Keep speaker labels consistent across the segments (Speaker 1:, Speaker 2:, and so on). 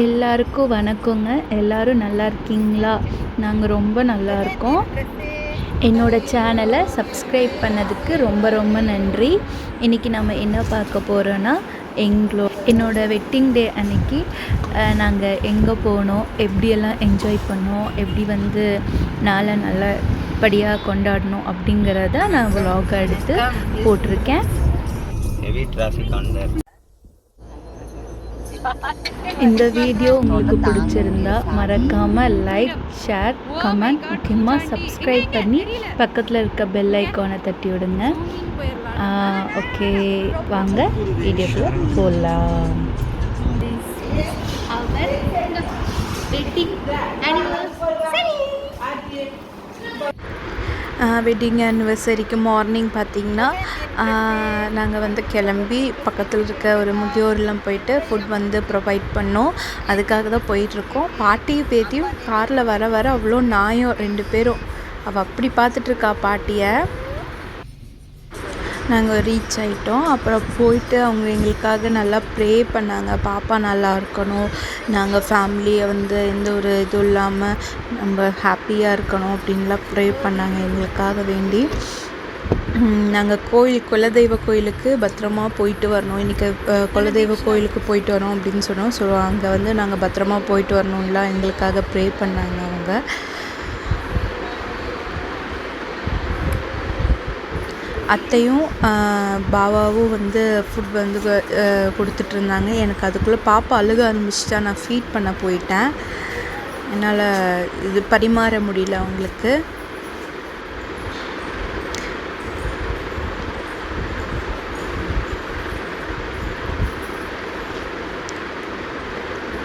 Speaker 1: எல்லாருக்கும் வணக்கங்க. எல்லாரும் நல்லா இருக்கீங்களா? நாங்கள் ரொம்ப நல்லா இருக்கோம். என்னோட சேனலை சப்ஸ்கிரைப் பண்ணதுக்கு ரொம்ப ரொம்ப நன்றி. இன்றைக்கி நம்ம என்ன பார்க்க போகிறோன்னா எங்களோ என்னோட வெட்டிங் டே அன்னைக்கு நாங்கள் எங்கே போனோம்? எப்படியெல்லாம் என்ஜாய் பண்ணோம்? எப்படி வந்து நாளை நல்லபடியாக கொண்டாடணும்? அப்படிங்கிறத நான் vlog எடுத்து போட்டிருக்கேன்.
Speaker 2: ஹெவி டிராஃபிக் ஆன் தேர்
Speaker 1: இந்த வீடியோ உங்களுக்கு பிடிச்சிருந்தா மறக்காமல் லைக் ஷேர் கமெண்ட் முக்கியமாக சப்ஸ்கிரைப் பண்ணி பக்கத்தில் இருக்க பெல் ஐக்கானை தட்டி விடுங்க. ஓகே வாங்க வீடியோக்குள்ள போகலாம் வெட்டிங் ஆனிவர்சரிக்கு மார்னிங் பார்த்திங்கன்னா நாங்கள் வந்து கிளம்பி பக்கத்தில் இருக்க ஒரு முதியோர்லாம் போயிட்டு ஃபுட் வந்து ப்ரொவைட் பண்ணோம். அதுக்காக தான் போயிட்டுருக்கோம். பாட்டியும் பேத்தியும் காரில் வர வர அவ்வளோ நாயும் ரெண்டு பேரும். அவள் அப்படி பார்த்துட்ருக்கா பாட்டியை. நாங்கள் ரீச் ஆகிட்டோம் அப்புறம் போயிட்டு அவங்க எங்களுக்காக நல்லா ப்ரே பண்ணாங்க. பாப்பா நல்லா இருக்கணும். நாங்கள் ஃபேமிலியை வந்து எந்த ஒரு இதுவும் இல்லாமல் நம்ம ஹாப்பியாக இருக்கணும் அப்படின்லாம் ப்ரே பண்ணாங்க எங்களுக்காக வேண்டி. நாங்கள் கோயில் குலதெய்வ கோயிலுக்கு பத்திரமா போயிட்டு வரணும். இன்றைக்கி குலதெய்வ கோயிலுக்கு போயிட்டு வரோம் அப்படின்னு சொன்னோம். ஸோ அங்கே வந்து நாங்கள் பத்திரமா போயிட்டு வரணும்லாம் எங்களுக்காக ப்ரே பண்ணாங்க அவங்க. அத்தையும் பாபாவும் வந்து ஃபுட் வந்து கொடுத்துட்டு இருந்தாங்க. எனக்கு அதுக்குள்ளே பாப்பா அழுக ஆரம்பிச்சிட்டா. நான் ஃபீட் பண்ண போயிட்டேன். என்னால் இது பரிமாற முடியல அவங்களுக்கு.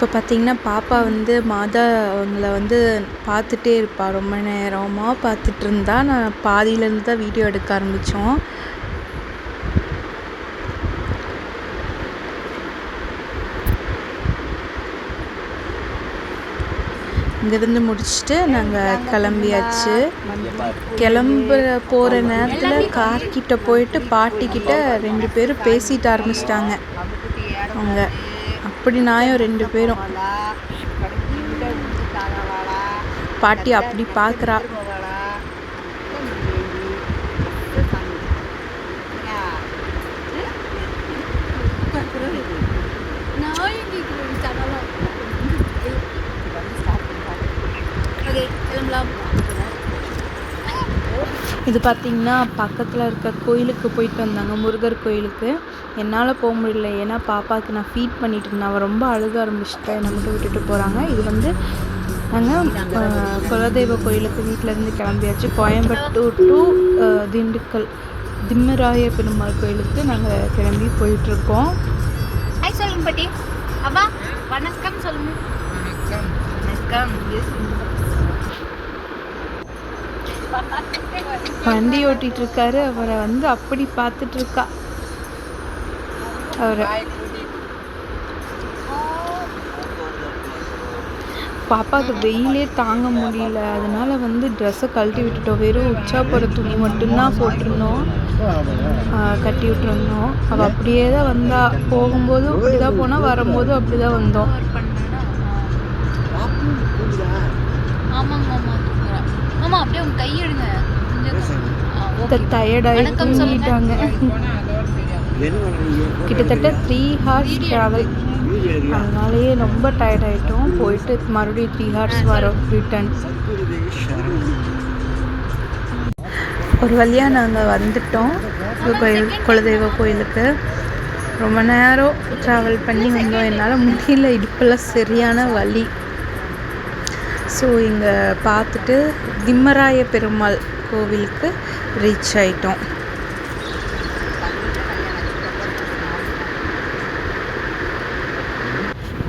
Speaker 1: இப்போ பார்த்திங்கன்னா பாப்பா வந்து மாதா அவங்கள வந்து பார்த்துட்டே இருப்பாள் ரொம்ப நேரமாக பார்த்துட்டு இருந்தா நான் பாதியிலேருந்து தான் வீடியோ எடுக்க ஆரம்பித்தோம். இங்கேருந்து முடிச்சுட்டு நாங்கள் கிளம்பியாச்சு. கிளம்புற போகிற நேரத்தில் கார்கிட்ட போயிட்டு பாட்டிக்கிட்ட ரெண்டு பேரும் பேசிட்டு ஆரம்பிச்சிட்டாங்க. அவங்க அப்படி நாயும் ரெண்டு பேரும். பாட்டி அப்படி பார்க்குறா இது பார்த்திங்கன்னா பக்கத்தில் இருக்க கோயிலுக்கு போயிட்டு வந்தாங்க முருகர் கோயிலுக்கு. என்னால் போக முடியல. ஏன்னா பாப்பாவுக்கு நான் ஃபீட் பண்ணிட்டு இருந்தேன். அவள் ரொம்ப அழுக ஆரம்பிச்சிட்டா என்னை மட்டும் விட்டுட்டு போகிறாங்க இது வந்து நாங்கள் குலதெய்வ கோயிலுக்கு வீட்டிலேருந்து கிளம்பியாச்சு. கோயம்புத்தூர் டு திண்டுக்கல் திம்மராய பெருமாள் கோயிலுக்கு நாங்கள் கிளம்பி போயிட்டுருக்கோம்.
Speaker 3: ஹாய் சொல்லுங்க பாட்டி. அப்பா வணக்கம் சொல்லுங்க. வணக்கம்.
Speaker 1: வண்டி ஓட்டிட்டு இருக்காரு. அவரை வந்து அப்படி பார்த்துட்டு அவரை. பாப்பாவுக்கு வெயிலே தாங்க முடியல. அதனால வந்து ட்ரெஸ்ஸை கழட்டி விட்டுட்டோம். வெறும் உச்சா போகிற துணி மட்டும்தான் போட்டிருந்தோம். கட்டி விட்டுருந்தோம். அவள் அப்படியே தான் வந்தா போகும்போதும் அப்படி தான் போனால் வரும்போதும் அப்படி தான் வந்தோம். டயர்டாகி. தூங்கிட்டாங்க. கிட்டத்தட்ட த்ரீ ஹார்ஸ் ட்ராவல் அதனாலேயே ரொம்ப டயர்ட் ஆகிட்டோம் போயிட்டு மறுபடியும் த்ரீ ஹார்ஸ் வரோம் ரிட்டர்ன் ஒரு வழியாக நாங்கள் வந்துட்டோம். கோயில் குலதெய்வ கோயிலுக்கு. ரொம்ப நேரம் ட்ராவல் பண்ணி வந்தோம். என்னால் முடியல. இடுப்பெல்லாம் சரியான வழி ஸோ இங்கே பார்த்துட்டு திம்மராய பெருமாள் கோவிலுக்கு ரீச் ஆயிட்டோம்.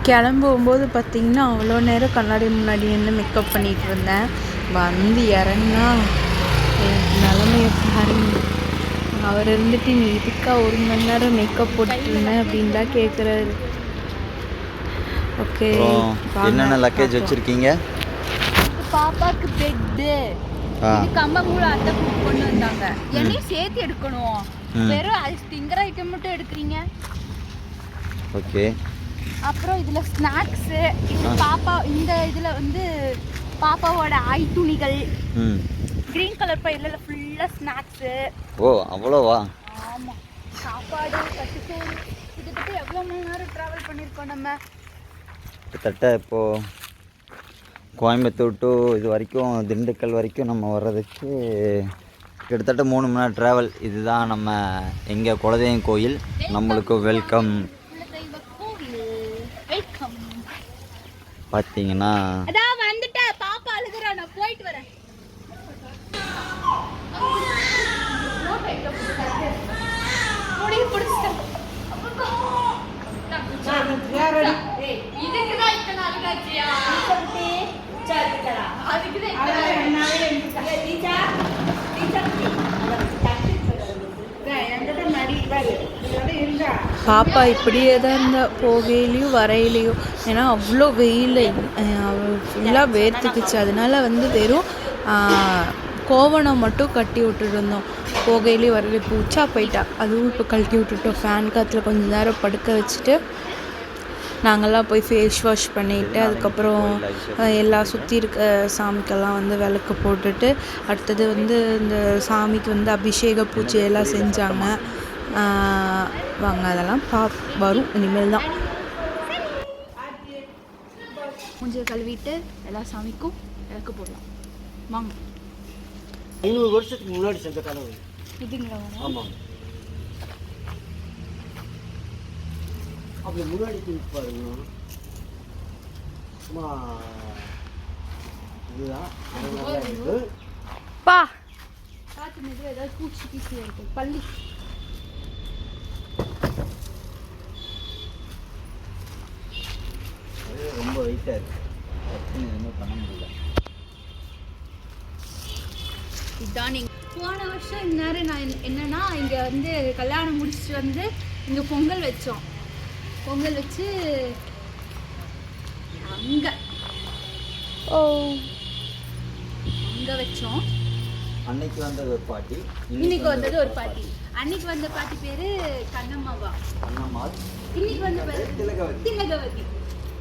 Speaker 1: கிளம்பும்போது பார்த்தீங்கன்னா அவ்வளோ நேரம் கண்ணாடி முன்னாடி நின்று மேக்கப் பண்ணிகிட்டு இருந்தேன். வந்து இறங்குனா எனக்கு நிலமைய பாருங்க. அவர் இருந்துட்டு நீ இதுக்கா ஒரு மணி நேரம் மேக்கப் போட்டுருந்தேன் அப்படின்னு தான் கேட்குறாரு ஓகே
Speaker 2: என்னென்ன லக்கேஜ் வச்சுருக்கீங்க?
Speaker 3: பாப்பாக்கு பெட்டு
Speaker 2: ஆ.
Speaker 3: இது கம்பங்கூழ அத்தை கொ- கொண்டு வந்தாங்க. என்னையும் சேர்த்து எடுக்கணும். வெறும் அது திங்கிற ஐட்டம் மட்டும் எடுக்கிறீங்க?
Speaker 2: ஓகே.
Speaker 3: அப்புறம் இதில் ஸ்நாக்ஸு இது. பாப்பா இந்த இதில் வந்து பாப்பாவோட ஐ துணிகள். க்ரீன் கலர் பையில ஃபுல்லாக ஸ்நாக்ஸு
Speaker 2: ஓ அவ்வளோவா?
Speaker 3: ஆமாம் சாப்பாடு கட்டுச்சோறு கிட்டத்தட்ட எவ்வளோ மணி நேரம் ட்ராவல் பண்ணியிருக்கோம் நம்ம?
Speaker 2: கிட்டத்தட்ட இப்போது கோயம்புத்தூர் டு இது வரைக்கும் திண்டுக்கல் வரைக்கும் நம்ம வர்றதுக்கு கிட்டத்தட்ட மூணு மணி நேரம் ட்ராவல் இதுதான் நம்ம எங்கள் குலதெய்வம் கோயில். நம்மளுக்கு வெல்கம்
Speaker 3: குலதெய்வ கோவில் வெல்கம்
Speaker 2: பார்த்தீங்கன்னா
Speaker 3: அதான் வந்துட்டேன் பாப்பா அழுகுறா நான் போயிட்டு வரேன்.
Speaker 1: பாப்பா இப்படியே தான் இருந்தா போகையிலையும் வரையிலையும். ஏன்னா அவ்வளோ வெயில். ஃபுல்லாக வேர்த்துக்குச்சு. அதனால வந்து வெறும் கோவணம் மட்டும் கட்டி விட்டுட்டு இருந்தோம் போகையிலையும் வரல இப்போ உச்சா போயிட்டா. அதுவும் இப்போ கழட்டி விட்டுட்டோம். ஃபேன் காற்றுல கொஞ்ச நேரம் படுக்க வச்சுட்டு நாங்கள்லாம் போய் ஃபேஸ் வாஷ் பண்ணிட்டு அதுக்கப்புறம் எல்லா சுற்றி இருக்க சாமிக்கெல்லாம் வந்து விளக்கு போட்டுட்டு அடுத்தது வந்து இந்த சாமிக்கு வந்து அபிஷேக பூஜை எல்லாம் செஞ்சாங்க. வாங்க அதெல்லாம் பா வரும். இனிமேல் தான்
Speaker 3: மூஞ்சியை கழுவிட்டு எல்லா சாமிக்கும் விளக்கு போடலாம். வாங்க.
Speaker 4: ஐநூறு வருஷத்துக்கு முன்னாடி செஞ்ச கனவு.
Speaker 3: இதுங்களா
Speaker 4: ஆமாம் அப்படி முன்னாடி திருப்பி பாருங்க. சும்மா இதுதான்.
Speaker 3: பா. பார்த்து மெதுவாக ஏதாவது பூச்சி கீச்சி இருக்கு பள்ளி
Speaker 2: அது வெயிட்டாக இருக்குது எதுவுமே பண்ண முடியல.
Speaker 3: இதுதான் நீங்க போன வருஷம் இந்நேரம் நான் என்ன- என்னன்னா இங்கே வந்து கல்யாணம் முடிச்சுட்டு வந்து இங்கே பொங்கல் வச்சோம். பொங்கல் வச்சு அங்கே ஓ. அங்கே வச்சோம்.
Speaker 2: அன்னைக்கு வந்தது ஒரு பாட்டி
Speaker 3: இன்னைக்கு வந்தது ஒரு பாட்டி. அன்னைக்கு வந்த பாட்டி பேரு கண்ணம்மாவா?
Speaker 2: அண்ணம்மாள்
Speaker 3: இன்னைக்கு வந்த பேரு
Speaker 2: திலகவதி.
Speaker 3: திலகவதி.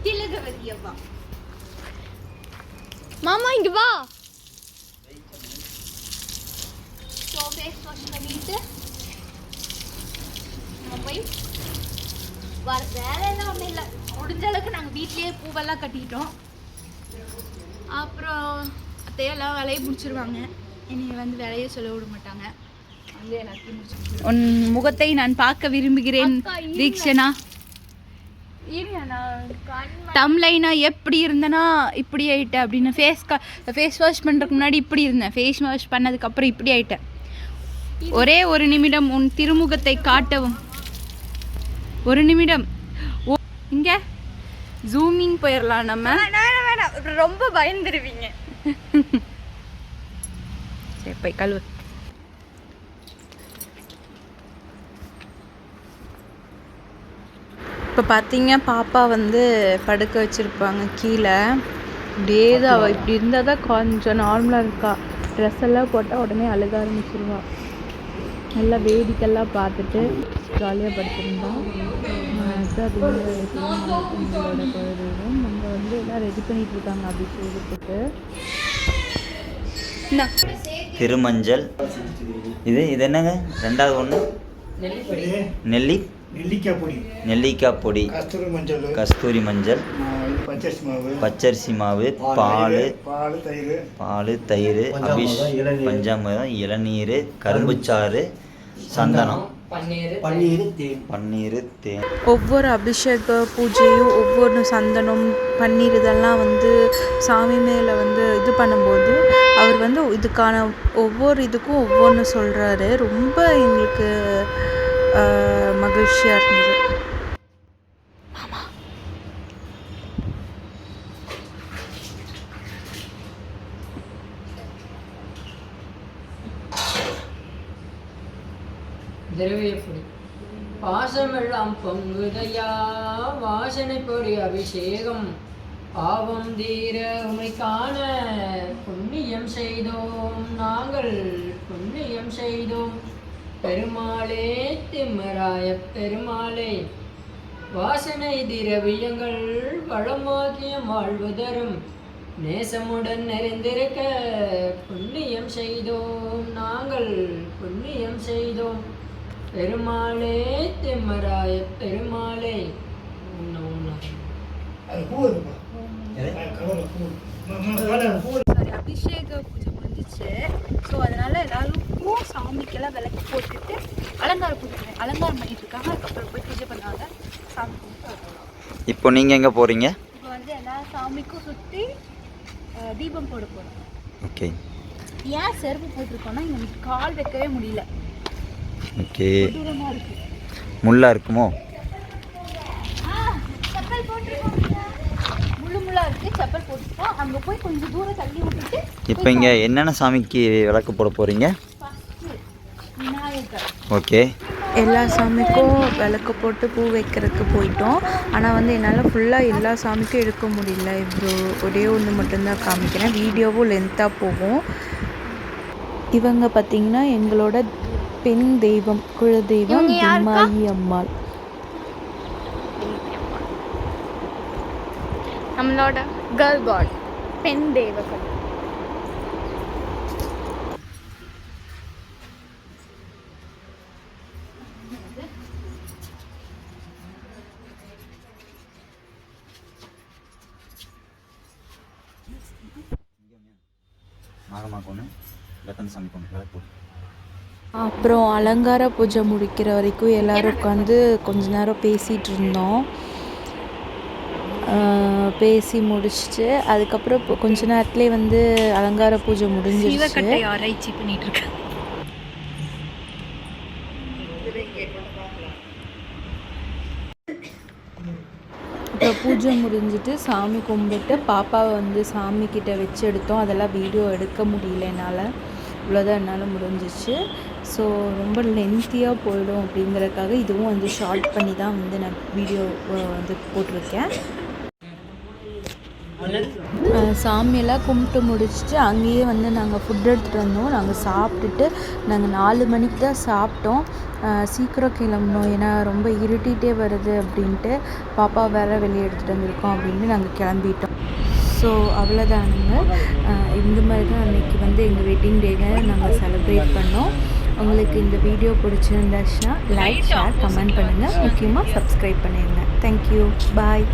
Speaker 3: திலகவதி அவ்வா மாமா இங்க வா. ஃபேஸ் வாஷ் பண்ணிட்டு போய் வர வேலை எல்லாம் ஒன்றும் இல்லை. முடிஞ்ச அளவுக்கு நாங்கள் வீட்லயே பூவெல்லாம் கட்டிட்டோம். அப்புறம் அத்தையெல்லாம் வேலையை முடிச்சிருவாங்க. இனி வந்து வேலையை சொல்ல விட மாட்டாங்க. உன் முகத்தை நான் பார்க்க விரும்புகிறேன் தீக்ஷனா டம்லைனா எப்படி இருந்தனா இப்படி ஆயிட்டேன் அப்படின்னு ஃபேஸ் ஃபேஸ் வாஷ் பண்ணுறதுக்கு முன்னாடி இப்படி இருந்தேன். ஃபேஸ் வாஷ் பண்ணதுக்கப்புறம் இப்படி ஆயிட்டேன். ஒரே ஒரு நிமிடம் உன் திருமுகத்தை காட்டவும். ஒரு நிமிடம். ஓ இங்கே ஜூமிங் போயிடலாம் நம்ம. வேணாம். ரொம்ப பயந்துருவீங்க. சரி போய் கழுவு.
Speaker 1: இப்போ பார்த்தீங்க பாப்பா வந்து படுக்க வச்சுருப்பாங்க கீழே. இப்படியே தான் அவள் இப்படி இருந்தால் தான் கொஞ்சம் நார்மலாக இருக்கா. ட்ரெஸ் எல்லாம் போட்டால் உடனே அழுக ஆரம்பிச்சிருவா. நல்லா வேடிக்கைலாம் பார்த்துட்டு ஜாலியாக படுத்திருந்தோம் அது நம்ம வந்து எல்லாம் ரெடி பண்ணிட்டு இருக்காங்க அபிஷேகத்துக்கு
Speaker 2: திருமஞ்சள். இது இது என்னங்க? ரெண்டாவது ஒன்று நெல்லி?
Speaker 4: நெல்லிக்காய் பொடி.
Speaker 2: நெல்லிக்காய் பொடி.
Speaker 4: கஸ்தூரி மஞ்சள்.
Speaker 2: கஸ்தூரி மஞ்சள்.
Speaker 4: பச்சரிசி மாவு.
Speaker 2: பச்சரிசி மாவு பால்
Speaker 4: பால். தயிர்.
Speaker 2: பால் தயிர் அபிஷ் பஞ்சாமிரம் இளநீர் கரும்புச்சாறு சந்தனம்
Speaker 4: பன்னீர் தேன்.
Speaker 2: பன்னீர் தேன்.
Speaker 1: ஒவ்வொரு அபிஷேக பூஜையும் ஒவ்வொரு சந்தனம் பன்னீர் இதெல்லாம் வந்து சாமி மேலே வந்து இது பண்ணும்போது அவர் வந்து இதுக்கான ஒவ்வொரு இதுக்கும் ஒவ்வொன்று சொல்கிறாரு ரொம்ப எங்களுக்கு மகிழ்ச்சியாக இருந்தது
Speaker 5: திரவியப்பொடி. பாசமெல்லாம் பொங்குதையா வாசனை பொடி அபிஷேகம். பாவம் தீர உமை காண புண்ணியம் செய்தோம் நாங்கள். புண்ணியம் செய்தோம் பெருமாளே திம்மராய பெருமாளே வாசனை திரவியங்கள் வளமாக்கிய வாழ்வு தரும் நேசமுடன் நிறைந்திருக்க புண்ணியம் செய்தோம் நாங்கள் புண்ணியம் செய்தோம். பெருமாளே தெம்மராய பெருமாளே
Speaker 4: அது பூ கவலை
Speaker 3: முடிஞ்சிச்சு ஸோ அதனால எல்லாரும் பூ சாமிக்கெல்லாம் விளக்கு போட்டுட்டு அலங்காரம் பூஜை அலங்காரம் பண்ணிட்டு இருக்காங்க அதுக்கப்புறம் போய் பூஜை பண்ணாங்க சாமி
Speaker 2: இப்போ நீங்கள் எங்கே போகிறீங்க
Speaker 3: இப்போ வந்து எல்லா சாமிக்கும் சுற்றி தீபம் போட போகிறோம்
Speaker 2: ஓகே.
Speaker 3: ஏன் செருப்பு போட்டிருக்கோம்னா இங்கே கால் வைக்கவே முடியல.
Speaker 2: ஓகே.
Speaker 3: தூரமாக இருக்கு.
Speaker 2: முள்ளா இருக்குமோ?
Speaker 3: செப்பல் போட்டிருக்கோம். முள்ளு முள்ளா இருக்கு செப்பல் போட்டுருக்கோம் அங்கே போய் கொஞ்சம் தூரம் தள்ளி விட்டுட்டு
Speaker 2: இப்போ இங்கே என்னென்ன சாமிக்கு விளக்கு போட போகிறீங்க
Speaker 3: விநாயகர்.
Speaker 2: ஓகே.
Speaker 1: எல்லா சாமிக்கும் விளக்கு போட்டு பூ வைக்கிறதுக்கு போயிட்டோம். ஆனால் வந்து என்னால் ஃபுல்லாக எல்லா சாமிக்கும் எடுக்க முடியல. இவ்வளோ ஒரே ஒன்று மட்டும்தான் காமிக்கிறேன். வீடியோவும் லென்த்தாக போகும். இவங்க பார்த்திங்கன்னா எங்களோட பெண் தெய்வம் குலதெய்வம் திம்மாயி அம்மாள்.
Speaker 3: நம்மளோட கேர்ள் காட் பெண் தேவகன்
Speaker 1: அப்புறம் அலங்கார பூஜை முடிக்கிற வரைக்கும் எல்லாரும் உட்காந்து கொஞ்ச நேரம் பேசிகிட்டு இருந்தோம். பேசி முடிச்சுட்டு அதுக்கப்புறம் இப்போ கொஞ்ச நேரத்துலேயே வந்து அலங்கார பூஜை முடிஞ்சிருச்சு.
Speaker 3: ஆராய்ச்சி பண்ணிட்டு இருக்கேன்
Speaker 1: அப்புறம் பூஜை முடிஞ்சிட்டு சாமி கும்பிட்டு பாப்பாவை வந்து சாமி கிட்ட வச்சு எடுத்தோம். அதெல்லாம் வீடியோ எடுக்க முடியல என்னால். இவ்வளோதான் என்னால் முடிஞ்சிச்சு. ஸோ ரொம்ப லென்த்தியாக போயிடும் அப்படிங்கிறதுக்காக இதுவும் வந்து ஷார்ட் பண்ணி தான் வந்து நான் வீடியோ வந்து போட்டிருக்கேன். சாமியெல்லாம் கும்பிட்டு முடிச்சுட்டு அங்கேயே வந்து நாங்கள் ஃபுட் எடுத்துகிட்டு வந்தோம். நாங்கள் சாப்பிட்டுட்டு நாங்கள் நாலு மணிக்கு தான் சாப்பிட்டோம். சீக்கிரம் கிளம்பணும். ஏன்னா ரொம்ப இருட்டிகிட்டே வருது அப்படின்ட்டு பாப்பா வேற வெளியே எடுத்துகிட்டு வந்திருக்கோம் அப்படின்ட்டு நாங்கள் கிளம்பிட்டோம். ஸோ அவ்வளோதானுங்க. இந்த மாதிரி தான் அன்றைக்கி வந்து எங்கள் வெட்டிங் டேவை நாங்கள் செலிப்ரேட் பண்ணோம். உங்களுக்கு இந்த வீடியோ பிடிச்சிருந்தாச்சுன்னா லைக் ஷேர் கமெண்ட் பண்ணுங்கள் முக்கியமாக சப்ஸ்கிரைப் பண்ணிடுங்க தேங்க்யூ பாய்